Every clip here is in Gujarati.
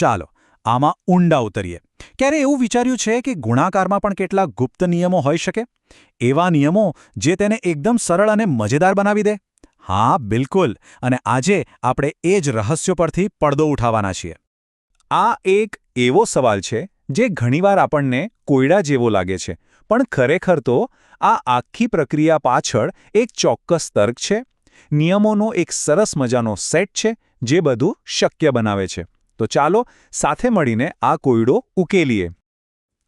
ચાલો, આમાં ઊંડા ઉતરીએ. ક્યારે એવું વિચાર્યું છે કે ગુણાકારમાં પણ કેટલા ગુપ્ત નિયમો હોઈ શકે? એવા નિયમો જે તેને એકદમ સરળ અને મજેદાર બનાવી દે? હા, બિલકુલ, અને આજે આપણે એ જ રહસ્યો પરથી પડદો ઉઠાવવાના છીએ. આ એક એવો સવાલ છે જે ઘણીવાર આપણને કોયડા જેવો લાગે છે, પણ ખરેખર તો આ આખી પ્રક્રિયા પાછળ એક ચોક્કસ તર્ક છે? નિયમોનો એક સરસ મજાનો સેટ છે જે બધું શક્ય બનાવે છે. તો ચાલો સાથે મળીને આ કોયડો ઉકેલીએ.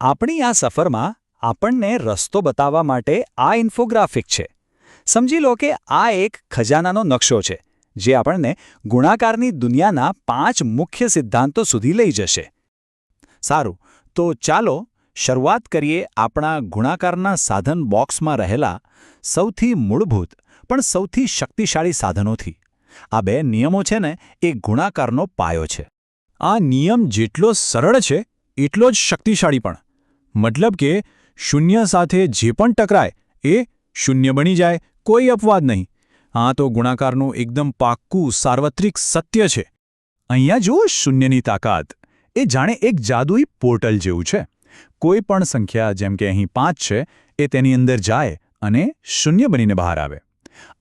આપણી આ સફરમાં આપણને રસ્તો બતાવવા માટે આ ઇન્ફોગ્રાફિક છે. સમજી લો કે આ એક ખજાનાનો નકશો છે, જે આપણને ગુણાકારની દુનિયાના પાંચ મુખ્ય સિદ્ધાંતો સુધી લઈ જશે. સારું, તો ચાલો શરૂઆત કરીએ આપણા ગુણાકારના સાધન બોક્સમાં રહેલા સૌથી મૂળભૂત પણ સૌથી શક્તિશાળી સાધનોથી. આ બે નિયમો છે ને, એ ગુણાકારનો પાયો છે. આ નિયમ જેટલો સરળ છે, એટલો જ શક્તિશાળી પણ. મતલબ કે, શૂન્ય સાથે જે પણ ટકરાય, એ શૂન્ય બની જાય, કોઈ અપવાદ નહીં. આ તો ગુણાકારનું એકદમ પાક્કું, સાર્વત્રિક સત્ય છે. અહીંયા જુઓ શૂન્યની તાકાત. એ જાણે એક જાદુઈ પોર્ટલ જેવું છે. કોઈ પણ સંખ્યા, જેમ કે અહીં પાંચ છે, એ તેની અંદર જાય અને શૂન્ય બનીને બહાર આવે.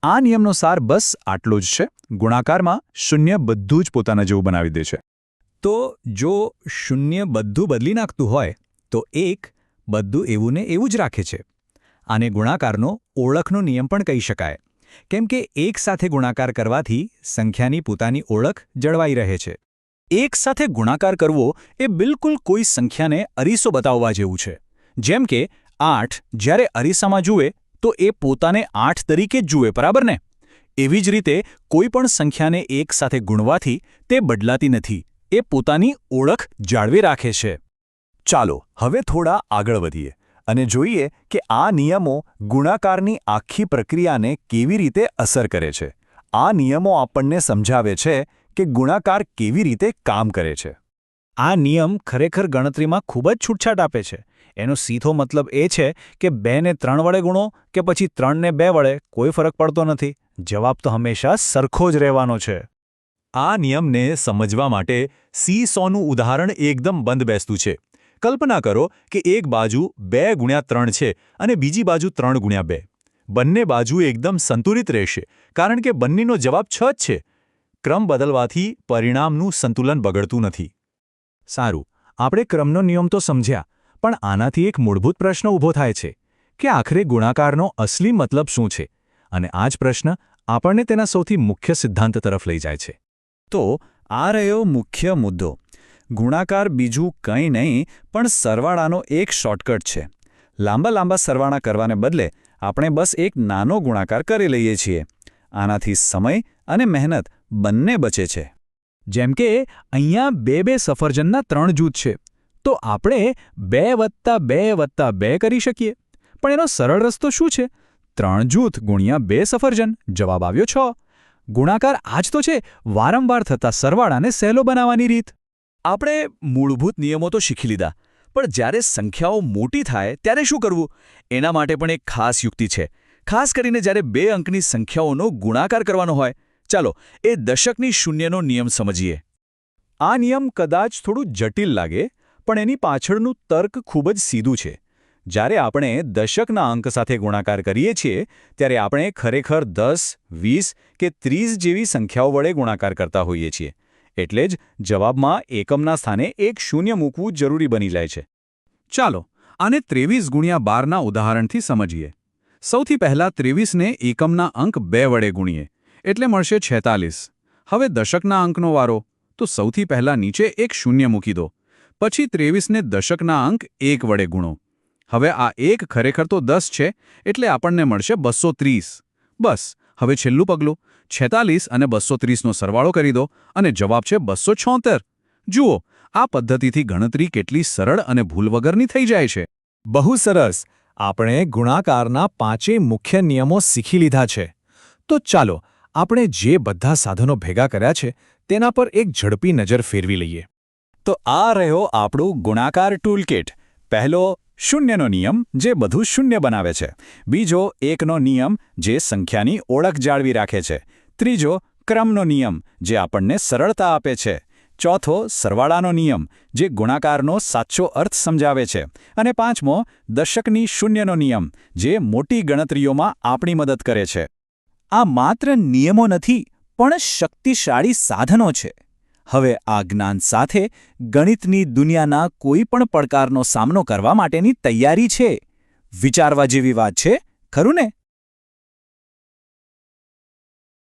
આ નિયમનો સાર બસ આટલો જ છે. ગુણાકારમાં શૂન્ય બધું જ પોતાના જેવું બનાવી દે છે. તો જો શૂન્ય બધું બદલી નાખતું હોય, તો એક બધું એવું ને એવું જ રાખે છે. આને ગુણાકારનો ઓળખનો નિયમ પણ કહી શકાય. કેમ કે એક સાથે ગુણાકાર કરવાથી સંખ્યાની પોતાની ઓળખ જળવાઈ રહે છે. એક સાથે ગુણાકાર કરવો એ બિલકુલ કોઈ સંખ્યાને અરીસો બતાવવા જેવું છે. જેમ કે આઠ જ્યારે અરીસામાં જુએ, તો એ પોતાને આઠ તરીકે જ જુએ, બરાબર ને? એવી જ રીતે કોઈ પણ સંખ્યાને એક સાથે ગુણવાથી તે બદલાતી નથી. એ પોતાની ઓળખ જાળવી રાખે છે. ચાલો, હવે થોડા આગળ વધીએ અને જોઈએ કે આ નિયમો ગુણાકારની આખી પ્રક્રિયાને કેવી રીતે અસર કરે છે. આ નિયમો આપણને સમજાવે છે કે ગુણાકાર કેવી રીતે કામ કરે છે. આ નિયમ ખરેખર ગણતરીમાં ખૂબ જ છૂટછાટ આપે છે. એનો સીધો મતલબ એ છે કે બેને ત્રણ વડે ગુણો કે પછી ત્રણને બે વડે કોઈ ફરક પડતો નથી. જવાબ તો હંમેશા સરખો જ રહેવાનો છે. આ નિયમને સમજવા માટે સી સોનું ઉદાહરણ એકદમ બંધ બેસતું છે. કલ્પના કરો કે એક બાજુ બે ગુણ્યા ત્રણ છે અને બીજી બાજુ ત્રણ ગુણ્યા બે. બંને બાજુ એકદમ સંતુલિત રહેશે, કારણ કે બંનેનો જવાબ છ જ છે. ક્રમ બદલવાથી પરિણામનું સંતુલન બગડતું નથી. સારું, આપણે ક્રમનો નિયમ તો સમજ્યા, પણ આનાથી એક મૂળભૂત પ્રશ્ન ઊભો થાય છે. કે આખરે ગુણાકારનો અસલી મતલબ શું છે? અને આ જ પ્રશ્ન આપણને તેના સૌથી મુખ્ય સિદ્ધાંત તરફ લઈ જાય છે. તો આ રહ્યો મુખ્ય મુદ્દો. ગુણાકાર બીજું કંઈ નહીં, પણ સરવાળાનો એક શોર્ટકટ છે. લાંબા લાંબા સરવાળા કરવાને બદલે આપણે બસ એક નાનો ગુણાકાર કરી લઈએ છીએ. આનાથી સમય અને મહેનત બંને બચે છે. જેમ કે, અહીંયા બે બે સફરજનના ત્રણ જૂથ છે. તો આપણે બે વત્તા બે વત્તા બે કરી શકીએ. પણ એનો સરળ રસ્તો શું છે? ત્રણ જૂથ ગુણ્યા બે સફરજન, જવાબ આવ્યો છ. ગુણાકાર આજ તો છે, વારંવાર થતા સરવાળાને સહેલો બનાવવાની રીત. આપણે મૂળભૂત નિયમો તો શીખી લીધા, પણ જ્યારે સંખ્યાઓ મોટી થાય ત્યારે શું કરવું? એના માટે પણ એક ખાસ યુક્તિ છે. ખાસ કરીને જ્યારે બે અંકની સંખ્યાઓનો ગુણાકાર કરવાનો હોય, ચાલો એ દશકની શૂન્યનો નિયમ સમજીએ. આ નિયમ કદાચ થોડું જટિલ લાગે, પણ એની પાછળનું તર્ક ખૂબ જ સીધું છે. જ્યારે આપણે દશકના અંક સાથે ગુણાકાર કરીએ છીએ, ત્યારે આપણે ખરેખર દસ, વીસ કે ત્રીસ જેવી સંખ્યાઓ વડે ગુણાકાર કરતા હોઈએ છીએ. એટલે જ જવાબમાં એકમના સ્થાને એક શૂન્ય મૂકવું જરૂરી બની જાય છે. ચાલો, આને ત્રેવીસ ગુણ્યા બારના ઉદાહરણથી સમજીએ. સૌથી પહેલા ત્રેવીસને એકમના અંક બે વડે ગુણીએ, એટલે મળશે છેતાલીસ. હવે દશકના અંકનો વારો, તો સૌથી પહેલા નીચે એક શૂન્ય મૂકી દો. પછી ત્રેવીસને દશકના અંક એક વડે ગુણો. હવે આ એક ખરેખર તો દસ છે, એટલે આપણને મળશે બસો બસ, હવે છેલ્લું પગલું. છેતાલીસ અને બસો ત્રીસનો સરવાળો કરી દો, અને જવાબ છે બસો જુઓ, આ પદ્ધતિથી ગણતરી કેટલી સરળ અને ભૂલ વગરની થઈ જાય છે. બહુ સરસ. આપણે ગુણાકારના પાંચેય મુખ્ય નિયમો શીખી લીધા છે. તો ચાલો, આપણે જે બધા સાધનો ભેગા કર્યા છે, તેના પર એક ઝડપી નજર ફેરવી લઈએ. તો આ રહ્યો આપણું ગુણાકાર ટૂલકિટ. પહેલો શૂન્યનો નિયમ જે બધું શૂન્ય બનાવે છે. બીજો એકનો નિયમ જે સંખ્યાની ઓળખ જાળવી રાખે છે. ત્રીજો ક્રમનો નિયમ જે આપણને સરળતા આપે છે. ચોથો સરવાળાનો નિયમ જે ગુણાકારનો સાચો અર્થ સમજાવે છે. અને પાંચમો દશકની શૂન્યનો નિયમ જે મોટી ગણતરીઓમાં આપણી મદદ કરે છે. આ માત્ર નિયમો નથી, પણ શક્તિશાળી સાધનો છે. હવે આ જ્ઞાન સાથે ગણિતની દુનિયાના કોઈ પણ પડકારનો સામનો કરવા માટેની તૈયારી છે. વિચારવા જેવી વાત છે, ખરું ને?